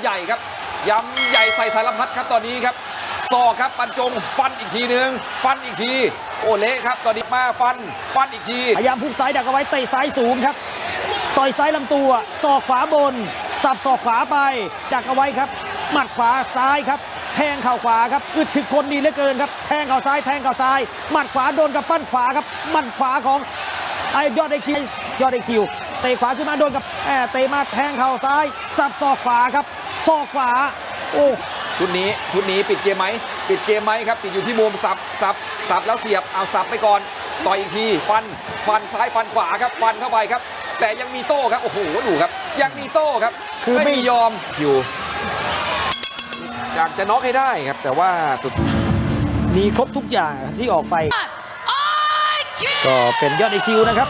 ำใหญ่ครับยำใหญ่ใส่สารพัดครับตอนนี้ครับซอกครับบรรจงฟันอีกทีหนึ่งฟันอีกที โอเละครับ ตอนนี้มาฟัน ฟันอีกทีพยายามพุ่งซ้ายดักเอาไว้เตะซ้ายสูงครับ ต่อยซ้ายลำตัวศอกขวาบน สับศอกขวาไปดักเอาไว้ครับ หมัดขวาซ้ายครับ แทงเข่าขวาครับอึดถึกทนดีเหลือเกินครับ แทงเข่าซ้ายแทงเข่าซ้าย หมัดขวาโดนกับปั้นขวาครับหมัดขวาของไอยอดไอคิวยอดไอคิวเตะขวาขึ้นมาโดนกับแอเตะมาแทงเข่าซ้าย สับศอกขวาครับ ศอกขวา โอ้ชุดนี้ชุดนี้ปิดเกมไหมปิดเกมไหมครับ ติดอยู่ที่มุมสับสับสับแล้วเสียบเอาสับไปก่อนต่อยอีกทีฟันฟันซ้ายฟันขวาครับฟันเข้าไปครับ แต่ยังมีโต้ครับโอ้โหดูครับ ยังมีโต้ครับ คือไม่ไม่มียอมคิวอยากจะน็อกให้ได้ครับ แต่ว่าสุดมีครบทุกอย่างที่ออกไป ก็เป็นยอดไอคิวนะครับ